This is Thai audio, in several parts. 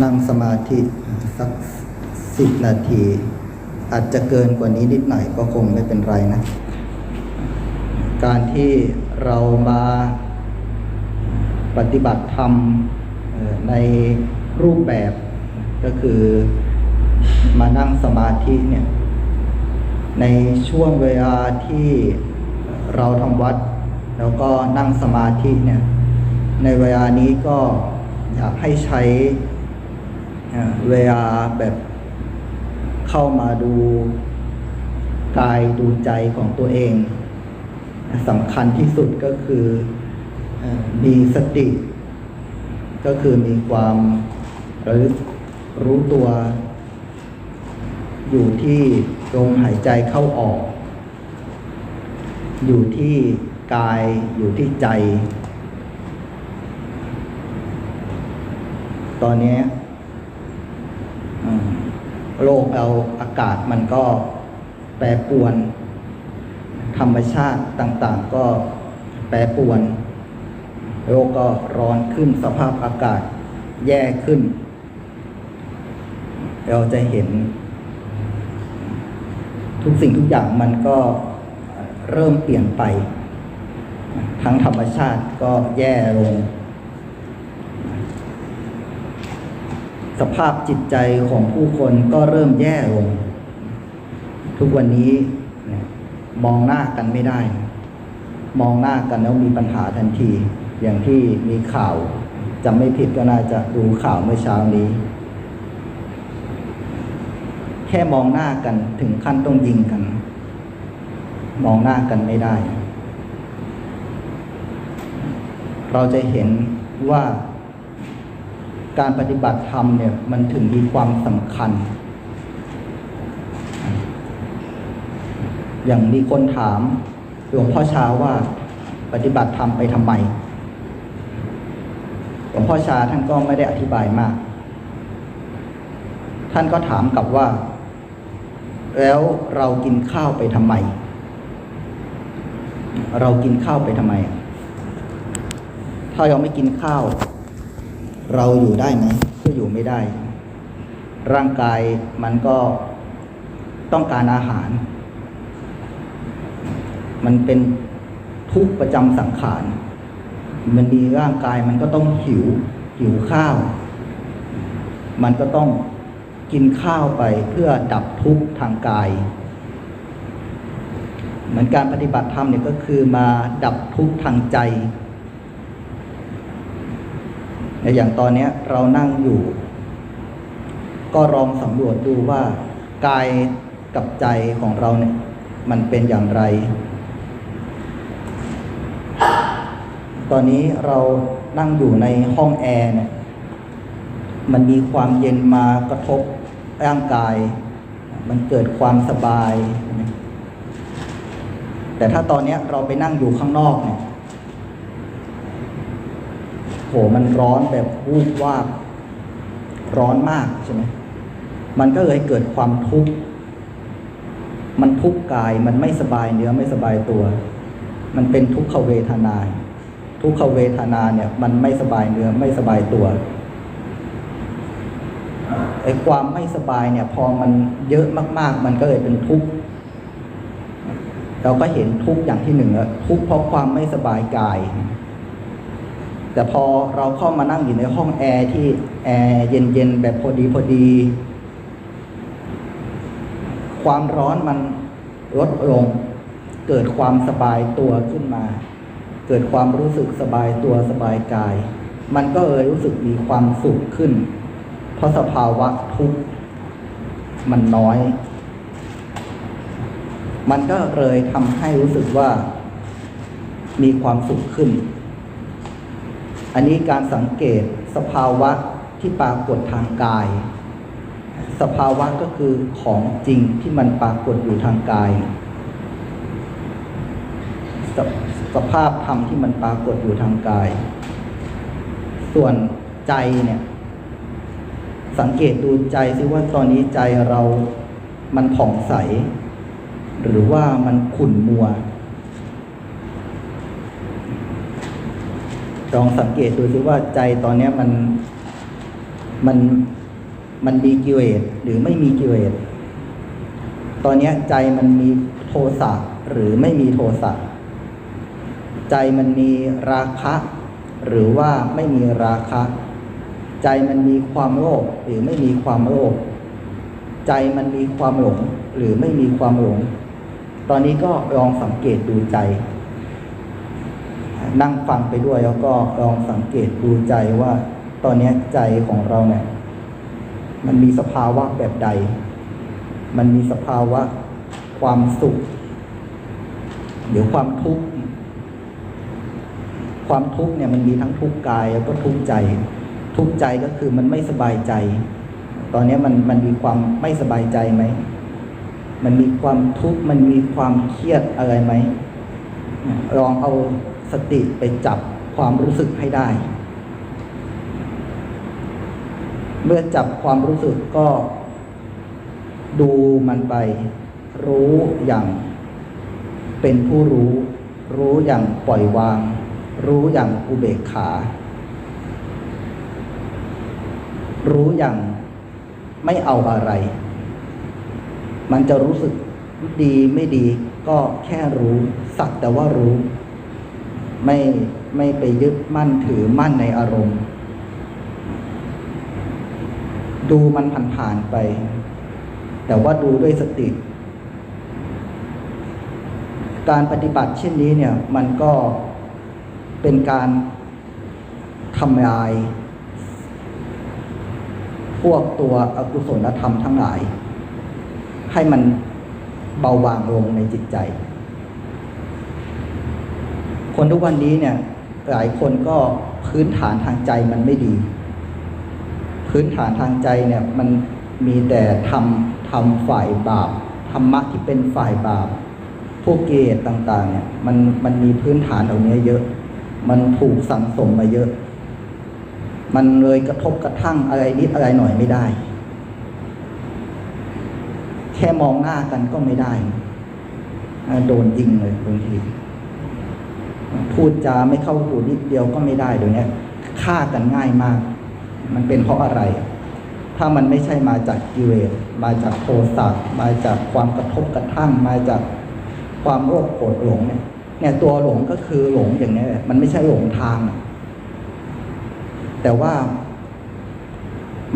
นั่งสมาธิสักสิบนาที อาจจะเกินกว่านี้นิดหน่อยก็คงไม่เป็นไรนะ การที่เรามาปฏิบัติธรรมในรูปแบบก็คือมานั่งสมาธิเนี่ยในช่วงเวลาที่เราทำวัด แล้วก็นั่งสมาธิเนี่ยในเวลานี้ก็อยากให้ใช้ เวลาแบบเข้ามาดูกายดูใจของตัวเองสำคัญที่สุดก็คือมีสติ ก็คือมีความระลึกรู้ตัว อยู่ที่ลมหายใจเข้าออก อยู่ที่กายอยู่ที่ใจ ตอนนี้ โลกเราอากาศมันก็แปรปรวน ธรรมชาติต่างๆ ก็แปรปรวน โลกก็ร้อนขึ้นสภาพอากาศแย่ขึ้น เราจะเห็น ทุกสิ่งทุกอย่างมันก็เริ่มเปลี่ยนไป ทั้งธรรมชาติก็แย่ลง สภาพจิตใจของผู้คนก็เริ่มแย่ลง ทุกวันนี้มองหน้ากันไม่ได้ มองหน้ากันแล้วมีปัญหาทันที อย่างที่มีข่าวจำไม่ผิดก็น่าจะดูข่าวเมื่อเช้านี้ แค่มองหน้ากันถึงขั้นต้องยิงกัน มองหน้ากันไม่ได้ เราจะเห็นว่า การปฏิบัติธรรมเนี่ยมันถึงมีความสำคัญ อย่างมีคนถามหลวงพ่อชาว่าปฏิบัติธรรมไปทำไม หลวงพ่อชาท่านก็ไม่ได้อธิบายมาก ท่านก็ถามกลับว่า แล้วเรากินข้าวไปทำไม เรากินข้าวไปทำไม ถ้าเราไม่กินข้าว เราอยู่ได้ไหมก็อยู่ไม่ได้ ร่างกายมันก็ต้องการอาหาร มันเป็นทุกประจำสังขาร มันมีร่างกายมันก็ต้องหิว หิวข้าว มันก็ต้องกินข้าวไปเพื่อดับทุกข์ทางกาย เหมือนการปฏิบัติธรรมเนี่ยก็คือมาดับทุกข์ทางใจ ในอย่างตอนนี้เรานั่งอยู่ ก็ลองสำรวจดูว่ากายกับใจของเราเนี่ย มันเป็นอย่างไร ตอนนี้เรานั่งอยู่ในห้องแอร์เนี่ย มันมีความเย็นมากระทบร่างกาย มันเกิดความสบาย แต่ถ้าตอนนี้เราไปนั่งอยู่ข้างนอกเนี่ย โหมันร้อนแบบวูบวาบร้อนมากใช่ไหมมันก็เลยเกิดความทุกข์มันทุกข์กายมันไม่สบายเนื้อไม่สบายตัว มันเป็นทุกขเวทนา ทุกขเวทนาเนี่ย มันไม่สบายเนื้อไม่สบายตัวไอ้ความไม่สบายเนี่ย พอมันเยอะมาก ๆ มันก็เลยเป็นทุกข์เราก็เห็นทุกข์อย่างที่หนึ่งแล้วทุกข์เพราะความไม่สบายกาย แต่พอเราเข้ามานั่งอยู่ในห้องแอร์ที่แอร์เย็นๆแบบพอดีพอดี ความร้อนมันลดลง เกิดความสบายตัวขึ้นมา เกิดความรู้สึกสบายตัวสบายกาย มันก็เลยรู้สึกมีความสุขขึ้น เพราะสภาวะทุกข์มันน้อย มันก็เลยทำให้รู้สึกว่ามีความสุขขึ้น อันนี้การสังเกตสภาวะที่ปรากฏทางกาย สภาวะก็คือของจริงที่มันปรากฏอยู่ทางกาย สสภาพธรรมที่มันปรากฏอยู่ทางกาย ส่วนใจเนี่ย สังเกตดูใจซิว่าตอนนี้ใจเรามันผ่องใส หรือว่ามันขุ่นมัว ลองสังเกตดูซิว่าใจตอนนี้มันมันมันมีกิเลสหรือไม่มีกิเลสตอนนี้ใจมันมีโทสะหรือไม่มีโทสะใจมันมีราคะ หรือว่าไม่มีราคะ ใจมันมีความโลภหรือไม่มีความโลภใจมันมีความหลงหรือไม่มีความหลง ตอนนี้ก็ลองสังเกตดูใจ นั่งฟังไปด้วยแล้วก็ลองสังเกตดูใจว่า ตอนนี้ใจของเราเนี่ยมันมีสภาวะแบบใด มันมีสภาวะความสุขหรือความทุกข์ความทุกข์เนี่ยมันมีทั้งทุกข์กายแล้วก็ทุกข์ใจ ทุกข์ใจก็คือมันไม่สบายใจ ตอนนี้มันมันมีความไม่สบายใจไหม มันมีความทุกข์มันมีความเครียดอะไรไหมลองเอา สติไปจับความรู้สึกให้ได้ เมื่อจับความรู้สึกก็ ดูมันไป รู้อย่าง เป็นผู้รู้ รู้อย่างปล่อยวาง รู้อย่างอุเบกขา รู้อย่างไม่เอาอะไร มันจะรู้สึกดีไม่ดีก็แค่รู้ สักแต่ว่ารู้ ไม่ไม่ไปยึดมั่นถือมั่นในอารมณ์ ดูมันผ่านๆไป แต่ว่าดูด้วยสติ การปฏิบัติเช่นนี้เนี่ยมันก็เป็นการทำลาย พวกตัวอกุศลธรรมทั้งหลาย ให้มันเบาบางลงในจิตใจ คนทุกวันนี้เนี่ยหลายคนก็พื้นฐานทางใจมันไม่ดี พื้นฐานทางใจเนี่ยมันมีแต่ทำทำฝ่ายบาปธรรมะที่เป็นฝ่ายบาปพวกเกตต่างๆเนี่ยมันมันมีพื้นฐานตรงนี้เยอะ มันถูกสั่งสมมาเยอะ มันเลยกระทบกระทั่งอะไรนิดอะไรหน่อยไม่ได้ แค่มองหน้ากันก็ไม่ได้ โดนยิงเลยบางที พูดจาไม่เข้าหูนิดเดียวก็ไม่ได้เดี๋ยวนี้ฆ่ากันง่ายมาก มันเป็นเพราะอะไร ถ้ามันไม่ใช่มาจากกิเลสมาจากโทสะมาจากความกระทบกระทั่ง มาจากความโลภโกรธหลงเนี่ยเนี่ยตัวหลงก็คือหลงอย่างนี้มันไม่ใช่หลงทาง แต่ว่า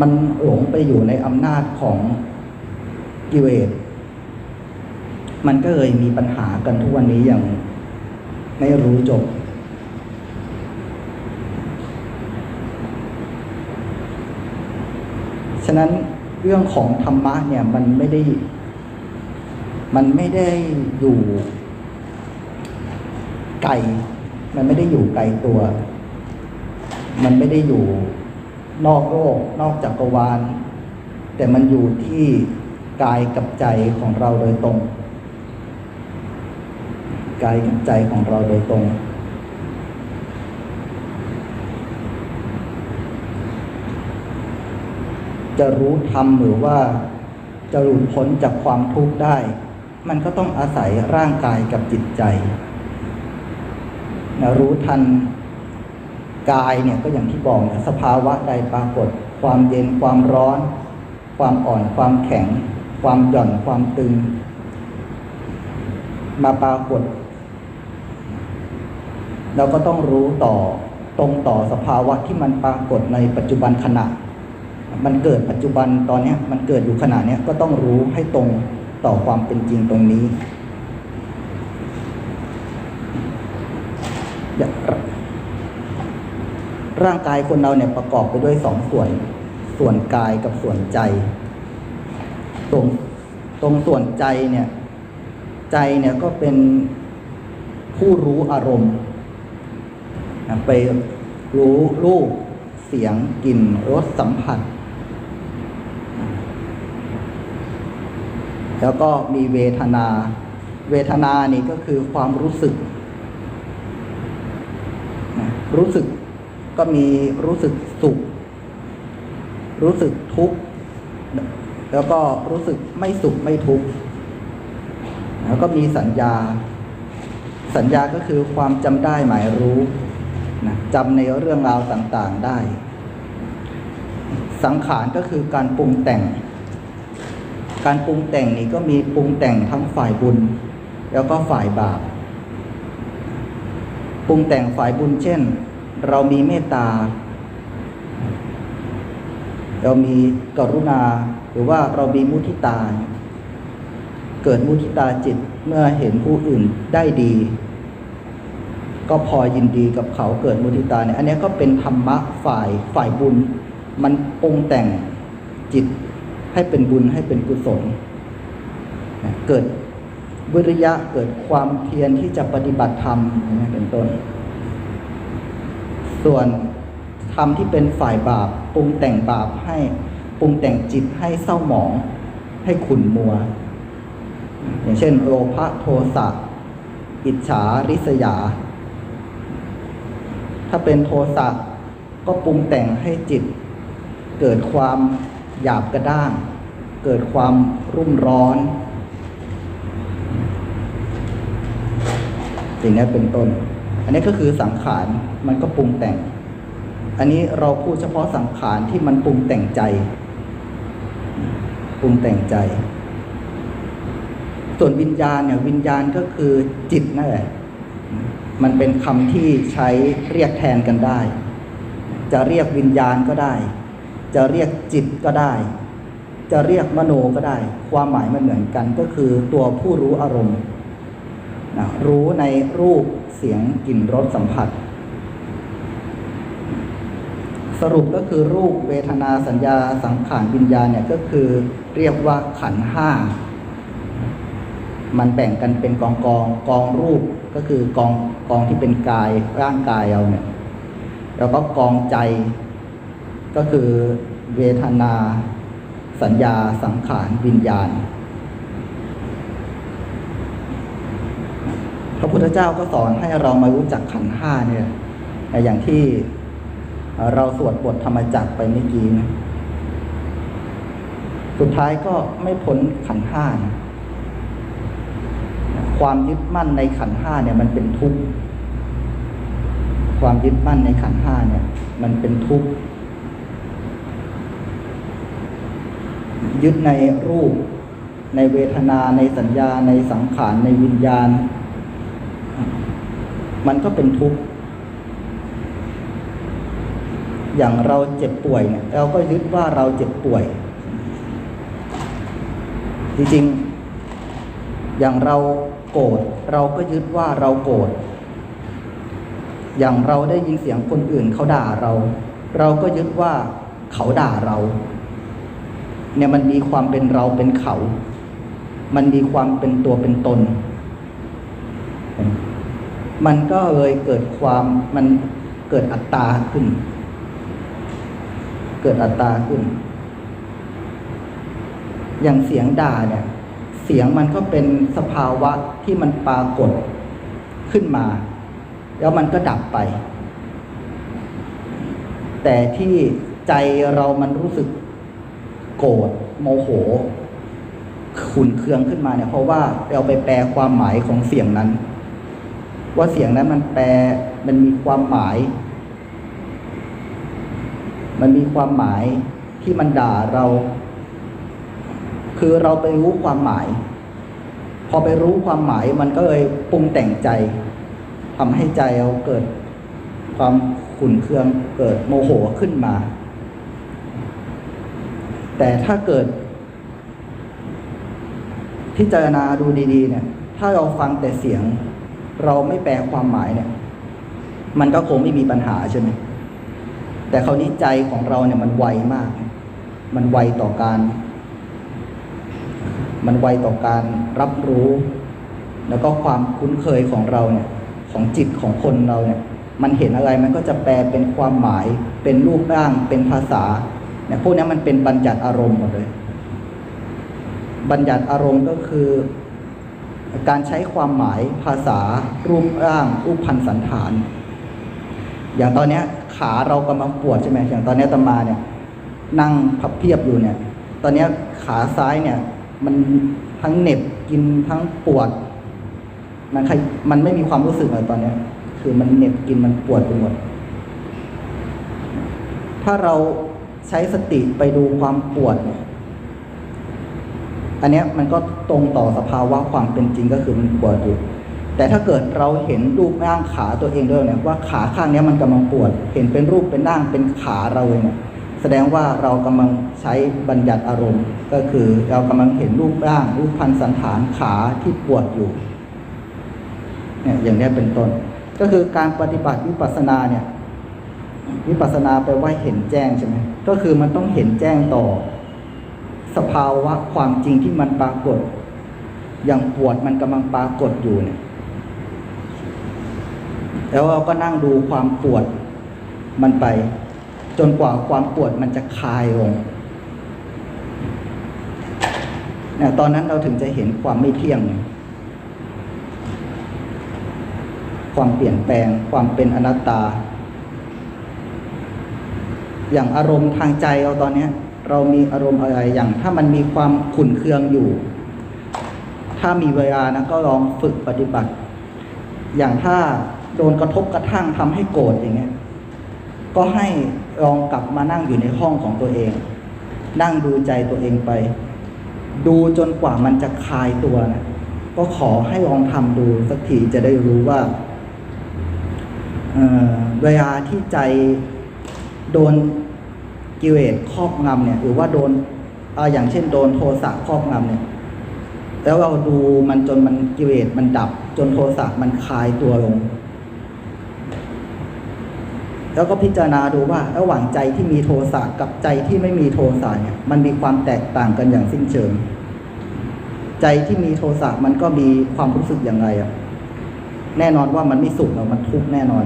มันหลงไปอยู่ในอำนาจของกิเลสมันก็เลยมีปัญหากันทุกวันนี้อย่าง ไม่รู้จบ ฉะนั้นเรื่องของธรรมะเนี่ยมันไม่ได้ มันไม่ได้อยู่ไกล มันไม่ได้อยู่ไกลตัว มันไม่ได้อยู่นอกโลก นอกจักรวาล แต่มันอยู่ที่กายกับใจของเราโดยตรง กายกับใจของเราโดยตรง จะรู้ธรรมหรือว่าจะหลุดพ้นจากความทุกข์ได้ มันก็ต้องอาศัยร่างกายกับจิตใจนะรู้ทันกายเนี่ยก็อย่างที่บอกนะสภาวะใดปรากฏ ความเย็นความร้อน ความอ่อนความแข็ง ความหย่อนความตึง มาปรากฏ เราก็ต้องรู้ต่อตรงต่อสภาวะที่มันปรากฏในปัจจุบันขณะ มันเกิดปัจจุบันตอนนี้มันเกิดอยู่ขณะนี้ก็ต้องรู้ให้ตรงต่อความเป็นจริงตรงนี้ร่างกายคนเราเนี่ยประกอบไปด้วยสองส่วน ส่วนกายกับส่วนใจ ตรงตรงส่วนใจเนี่ย ใจเนี่ยก็เป็นผู้รู้อารมณ์ นะไปรู้รูปเสียงกลิ่นรสสัมผัส แล้วก็มีเวทนา เวทนานี่ก็คือความรู้สึก รู้สึกก็มีรู้สึกสุข รู้สึกทุกข์แล้วก็รู้สึกไม่สุขไม่ทุกข์แล้วก็มีสัญญา สัญญาก็คือความจำได้หมายรู้ นะจำในเรื่องราวต่างๆได้ สังขารก็คือการปรุงแต่ง การปรุงแต่งนี่ก็มีปรุงแต่งทั้งฝ่ายบุญ แล้วก็ฝ่ายบาปปรุงแต่งฝ่ายบุญเช่น เรามีเมตตา เรามีกรุณา หรือว่าเรามีมุทิตา เกิดมุทิตาจิตเมื่อเห็นผู้อื่นได้ดี ก็พอยินดีกับเขาเกิดมุทิตาเนี่ยอันนี้ก็เป็นธรรมะฝ่ายฝ่ายบุญ มันปรุงแต่งจิตให้เป็นบุญให้เป็นกุศล เกิดวิริยะเกิดความเพียรที่จะปฏิบัติธรรมอย่างนี้เป็นต้น ส่วนธรรมที่เป็นฝ่ายบาปปรุงแต่งบาปให้ปรุงแต่งจิตให้เศร้าหมอง ให้ขุ่นมัว อย่างเช่น โลภะโทสะอิจฉาริษยาาเป็นโทสะก็ปรุงแต่งให้จิต เกิดความหยาบกระด้าง เกิดความรุ่มร้อนสิ่งนี้เป็นต้น อันนี้ก็คือสังขารมันก็ปรุงแต่ง อันนี้เราพูดเฉพาะสังขารที่มันปรุงแต่งใจ ปรุงแต่งใจ ส่วนวิญญาณเนี่ยวิญญาณก็คือจิตนั่นแหละ มันเป็นคำที่ใช้เรียกแทนกันได้ จะเรียกวิญญาณก็ได้ จะเรียกจิตก็ได้ จะเรียกมโนก็ได้ ความหมายมันเหมือนกันก็คือตัวผู้รู้อารมณ์นะรู้ในรูปเสียงกลิ่นรสสัมผัส สรุปก็คือรูปเวทนาสัญญาสังขารวิญญาณเนี่ยก็คือเรียกว่าขันห้า มันแบ่งกันเป็นกองกองกองรูปก็คือกองกองที่เป็นกายร่างกายเราเนี่ยแล้วก็กองใจก็คือเวทนา สัญญาสังขารวิญญาณ พระพุทธเจ้าก็สอนให้เรามารู้จักขันธ์ห้าเนี่ยอย่างที่เราสวดบทธรรมจักไปเมื่อกี้นะสุดท้ายก็ไม่พ้นขันธ์ห้านะ ความยึดมั่นในขันห้าเนี่ยมันเป็นทุกข์ความยึดมั่นในขันห้าเนี่ย มันเป็นทุกข์ยึดในรูป ในเวทนาในสัญญาในสังขารในวิญญาณ มันก็เป็นทุกข์อย่างเราเจ็บป่วยเนี่ยเราก็ยึดว่าเราเจ็บป่วย จริงๆอย่างเรา โกรธเราก็ยึดว่าเราโกรธอย่างเราได้ยินเสียงคนอื่นเขาด่าเรา เราก็ยึดว่าเขาด่าเรา เนี่ยมันมีความเป็นเราเป็นเขา มันมีความเป็นตัวเป็นตน มันก็เลยเกิดความมันเกิดอัตตาขึ้น เกิดอัตตาขึ้น อย่างเสียงด่าเนี่ย เสียงมันก็เป็นสภาวะที่มันปรากฏขึ้นมา แล้วมันก็ดับไป แต่ที่ใจเรามันรู้สึกโกรธโมโห ขุนเคืองขึ้นมาเนี่ยเพราะว่าเราไปแปลความหมายของเสียงนั้น ว่าเสียงนั้นมันแปลมันมีความหมาย มันมีความหมายที่มันด่าเรา คือเราไปรู้ความหมาย พอไปรู้ความหมายมันก็เลยปรุงแต่งใจทำให้ใจเราเกิดความขุ่นเคืองเกิดโมโหขึ้นมา แต่ถ้าเกิด พิจารณาดูดีๆ เนี่ย ถ้าเราฟังแต่เสียง เราไม่แปลความหมายเนี่ย มันก็คงไม่มีปัญหาใช่ไหมแต่คราวนี้ใจของเราเนี่ยมันไวมาก มันไวต่อการ มันไวต่อการรับรู้ แล้วก็ความคุ้นเคยของเราเนี่ยของจิตของคนเราเนี่ยมันเห็นอะไรมันก็จะแปลเป็นความหมาย เป็นรูปร่าง เป็นภาษาเนี่ยพวกนี้มันเป็นบัญญัติอารมณ์หมดเลย บัญญัติอารมณ์ก็คือ การใช้ความหมายภาษา รูปร่างรูปพันสันฐาน อย่างตอนนี้ขาเรากำลังปวดใช่ไหมอย่างตอนนี้ตมาเนี่ย นั่งพับเพียบอยู่เนี่ย ตอนนี้ขาซ้ายเนี่ย มันทั้งเหน็บกินทั้งปวด มันใครมันไม่มีความรู้สึกเลยตอนเนี้ย คือมันเหน็บกินมันปวดไปหมด ถ้าเราใช้สติไปดูความปวดอันเนี้ยมันก็ตรงต่อสภาวะความเป็นจริงก็คือมันปวดอยู่ แต่ถ้าเกิดเราเห็นรูปร่างขาตัวเองด้วยเนี่ยว่าขาข้างเนี้ยมันกำลังปวด เห็นเป็นรูปเป็นร่างเป็นขาเราเองเนี่ย แสดงว่าเรากำลังใช้บัญญัติอารมณ์ ก็คือเรากำลังเห็นรูปร่างรูปพันสันฐานขาที่ปวดอยู่เนี่ยอย่างนี้เป็นต้น ก็คือการปฏิบัติวิปัสสนาเนี่ยวิปัสสนาแปลว่าเห็นแจ้งใช่ไหมก็คือมันต้องเห็นแจ้งต่อ สภาวะความจริงที่มันปรากฏ อย่างปวดมันกำลังปรากฏอยู่เนี่ย แล้วเราก็นั่งดูความปวดมันไป จนกว่าความปวดมันจะคลายลงเนี่ยตอนนั้นเราถึงจะเห็นความไม่เที่ยง ความเปลี่ยนแปลง ความเป็นอนัตตา อย่างอารมณ์ทางใจเราตอนนี้เรามีอารมณ์อะไรอย่าง ถ้ามันมีความขุ่นเคืองอยู่ ถ้ามีเวลานะก็ลองฝึกปฏิบัติ อย่างถ้าโดนกระทบกระทั่งทำให้โกรธอย่างเงี้ย ก็ให้ ลองกลับมานั่งอยู่ในห้องของตัวเอง นั่งดูใจตัวเองไป ดูจนกว่ามันจะคลายตัวนะก็ขอให้ลองทำดูสักทีจะได้รู้ว่าเเวลาที่ใจโดนกิเลสครอบงำเนี่ย หรือว่าโดนออย่างเช่น โดนโทสะครอบงำเนี่ยแล้วเราดูมันจนมันกิเลสมันดับ จนโทสะมันคลายตัวลง แล้วก็พิจารณาดูว่าระหว่างใจที่มีโทสะกับใจที่ไม่มีโทสะเนี่ยมันมีความแตกต่างกันอย่างสิ้นเชิง ใจที่มีโทสะมันก็มีความรู้สึกอย่างไรอะแน่นอนว่ามันไม่สุขหรอกมันทุกข์แน่นอน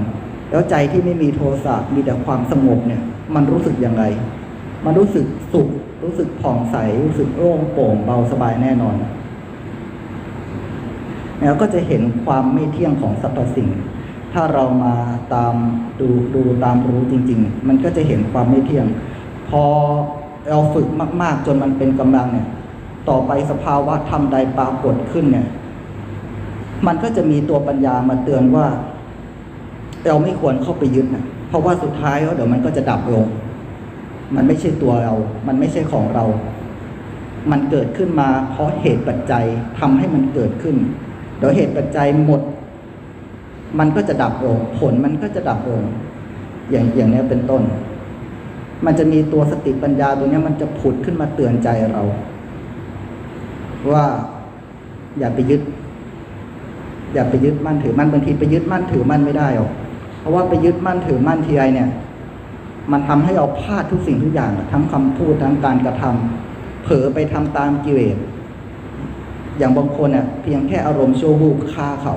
แล้วใจที่ไม่มีโทสะมีแต่ความสงบเนี่ย มันรู้สึกอย่างไร มันรู้สึกสุข รู้สึกผ่องใส รู้สึกโล่งโปร่งเบาสบายแน่นอน แล้วก็จะเห็นความไม่เที่ยงของสรรพสิ่ง ถ้าเรามาตามดูดูตามรู้จริง ๆ มันก็จะเห็นความไม่เที่ยง พอเราฝึกมาก ๆ จนมันเป็นกำลังเนี่ย ต่อไปสภาวะธรรมใดปรากฏขึ้นเนี่ย มันก็จะมีตัวปัญญามาเตือนว่า เราไม่ควรเข้าไปยึดนะเพราะว่าสุดท้ายแล้วเดี๋ยวมันก็จะดับลง มันไม่ใช่ตัวเรา มันไม่ใช่ของเรา มันเกิดขึ้นมาเพราะเหตุปัจจัยทำให้มันเกิดขึ้น เดี๋ยวเหตุปัจจัยหมด มันก็จะดับลงผลมันก็จะดับลงอย่างอย่างนี้เป็นต้น มันจะมีตัวสติปัญญาตัวนี้มันจะผุดขึ้นมาเตือนใจเรา ว่าอย่าไปยึด อย่าไปยึดมั่นถือมั่นบางทีไปยึดมั่นถือมั่นไม่ได้หรอกเพราะว่าไปยึดมั่นถือมั่นทีไรเนี่ย มันทำให้เราพลาดทุกสิ่งทุกอย่าง ทั้งคำพูดทั้งการกระทำเผลอไปทำตามกิเลสอย่างบางคนเนี่ยเพียงแค่อารมณ์ชั่ววูบฆ่าเขา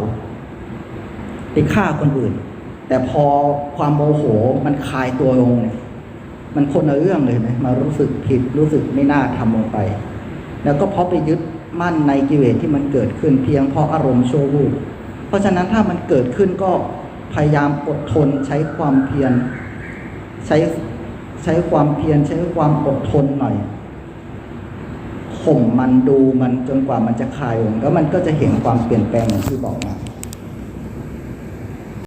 ไปฆ่าคนอื่น แต่พอความโมโหมันคลายตัวลงเนี่ยมันคนละเรื่องเลยนะมมารู้สึกผิดรู้สึกไม่น่าทำลงไป แล้วก็เพราะไปยึดมั่นในกิเลสที่มันเกิดขึ้นเพียงเพราะอารมณ์โชั่ววูบเพราะฉะนั้นถ้ามันเกิดขึ้นก็พยายามอดทนใช้ความเพียรใช้ใช้ความเพียรใช้ความอดทนหน่อยข่มมันดูมันจนกว่ามันจะคลายลงแล้วมันก็จะเห็นความเปลี่ยนแปลงอย่างที่บอกมา